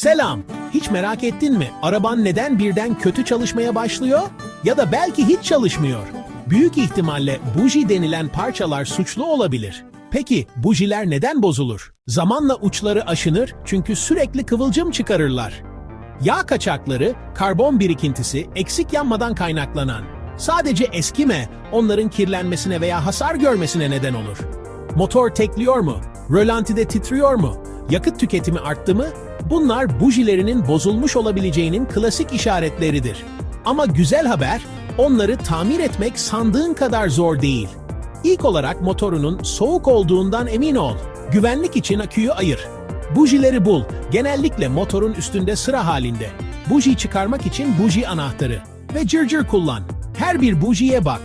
Selam. Hiç merak ettin mi? Araban neden birden kötü çalışmaya başlıyor? Ya da belki hiç çalışmıyor. Büyük ihtimalle buji denilen parçalar suçlu olabilir. Peki bujiler neden bozulur? Zamanla uçları aşınır çünkü sürekli kıvılcım çıkarırlar. Yağ kaçakları, karbon birikintisi, eksik yanmadan kaynaklanan. Sadece eskime onların kirlenmesine veya hasar görmesine neden olur. Motor tekliyor mu? Rölantide titriyor mu? Yakıt tüketimi arttı mı? Bunlar bujilerinin bozulmuş olabileceğinin klasik işaretleridir. Ama güzel haber, onları tamir etmek sandığın kadar zor değil. İlk olarak motorunun soğuk olduğundan emin ol. Güvenlik için aküyü ayır. Bujileri bul. Genellikle motorun üstünde sıra halinde. Buji çıkarmak için buji anahtarı. Ve cırcır kullan. Her bir bujiye bak.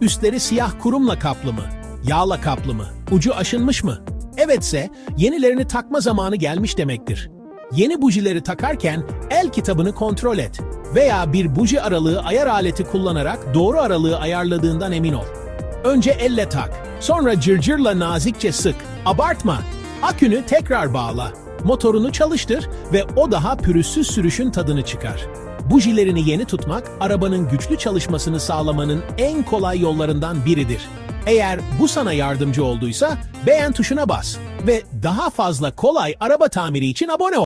Üstleri siyah kurumla kaplı mı? Yağla kaplı mı? Ucu aşınmış mı? Evetse yenilerini takma zamanı gelmiş demektir. Yeni bujileri takarken el kitabını kontrol et. Veya bir buji aralığı ayar aleti kullanarak doğru aralığı ayarladığından emin ol. Önce elle tak, sonra cırcırla nazikçe sık. Abartma. Akünü tekrar bağla. Motorunu çalıştır ve o daha pürüzsüz sürüşün tadını çıkar. Bujilerini yeni tutmak, arabanın güçlü çalışmasını sağlamanın en kolay yollarından biridir. Eğer bu sana yardımcı olduysa beğen tuşuna bas ve daha fazla kolay araba tamiri için abone ol.